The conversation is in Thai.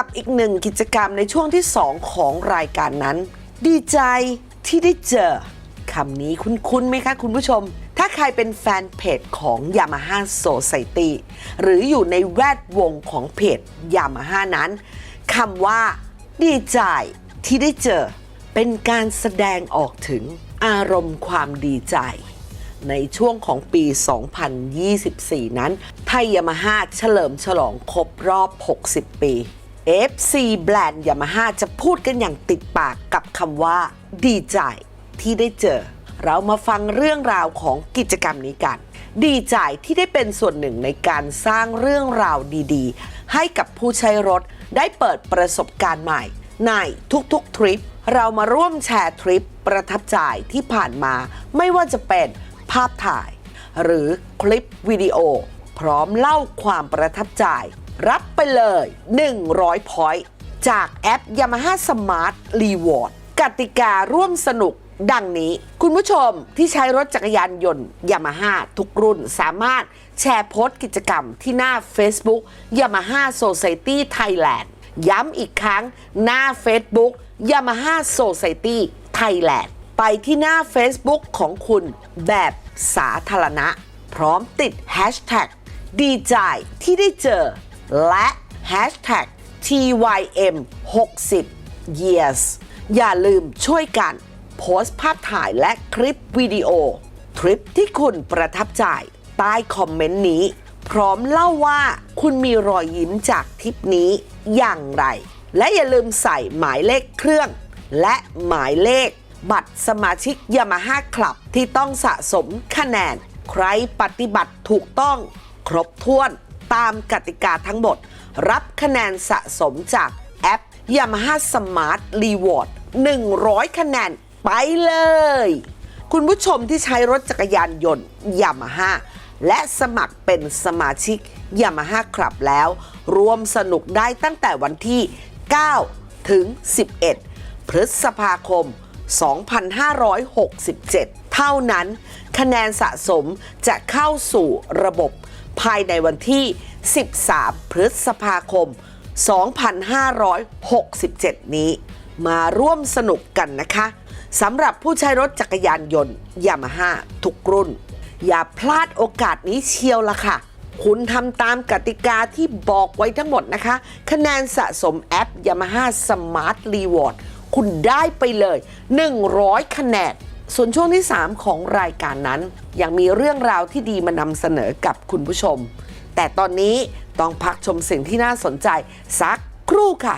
ับอีกหนึ่งกิจกรรมในช่วงที่ 2 ของรายการนั้น ดีใจที่ได้เจอคำนี้คุ้นๆไหมคะคุณผู้ชม ถ้าใครเป็นแฟนเพจของ Yamaha Society หรืออยู่ในแวดวงของเพจ Yamaha นั้นคำว่า ดีใจที่ได้เจอ เป็นการแสดงออกถึงอารมณ์ความดีใจ ในช่วงของปี 2024 นั้น ไทยยามาฮ่าเฉลิมฉลองครบรอบ 60 ปี FC แบรนด์ยามาฮ่าจะพูดกันอย่างติดปากกับคำว่าดีใจที่ได้เจอ เรามาฟังเรื่องราวของกิจกรรมนี้กัน ดีใจที่ได้เป็นส่วนหนึ่งในการสร้างเรื่องราวดีๆ ให้กับผู้ใช้รถได้เปิดประสบการณ์ใหม่ ในทุกๆทริป เรามาร่วมแชร์ทริปประทับใจที่ผ่านมา ไม่ว่าจะเป็นภาพถ่าย หรือคลิปวิดีโอ พร้อมเล่าความประทับใจ รับไปเลย 100พอยต์จากแอป Yamaha Smart Reward กติการ่วมสนุกดังนี้ คุณผู้ชมที่ใช้รถจักรยานยนต์ Yamaha ทุกรุ่นสามารถแชร์โพสต์กิจกรรมที่หน้า Facebook Yamaha Society Thailand ย้ำอีกครั้งหน้า Facebook Yamaha Society Thailand ไปที่หน้า Facebook ของคุณแบบสาธารณะ พร้อมติด Hashtag ดีใจที่ได้เจอ และ Hashtag TYM 60 years อย่าลืมช่วยกัน โพสต์ภาพถ่ายและคลิปวิดีโอ ทริปที่คุณประทับใจ ใต้คอมเมนต์นี้ พร้อมเล่าว่าคุณมีรอยยิ้มจากทริปนี้อย่างไร และอย่าลืมใส่หมายเลขเครื่อง และหมายเลข บัตรสมาชิก Yamaha Club ที่ต้องสะสมคะแนน ใครปฏิบัติถูกต้อง ครบถ้วน ตามกติกาทั้งหมด รับคะแนนสะสมจากแอป Yamaha Smart Reward 100 คะแนนไปเลย คุณผู้ชมที่ใช้รถจักรยานยนต์ Yamaha และสมัครเป็นสมาชิก Yamaha Club แล้ว รวมสนุกได้ตั้งแต่วันที่ 9 ถึง 11 พฤษภาคม 2567 เท่านั้น คะแนนสะสมจะเข้าสู่ระบบ ภายในวันที่ 13 พฤษภาคม 2567 นี้ มาร่วมสนุกกันนะคะสำหรับผู้ใช้รถจักรยานยนต์ยามาฮ่าทุกรุ่น อย่าพลาดโอกาสนี้เชียวละค่ะ คุณทำตามกติกาที่บอกไว้ทั้งหมดนะคะ คะแนนสะสมแอป Yamaha Smart Reward คุณได้ไปเลย 100 คะแนน ส่วนช่วงที่ 3 ของรายการนั้น ยังมีเรื่องราวที่ดีมานำเสนอกับคุณผู้ชม แต่ตอนนี้ต้องพักชมสิ่งที่น่าสนใจสักครู่ค่ะ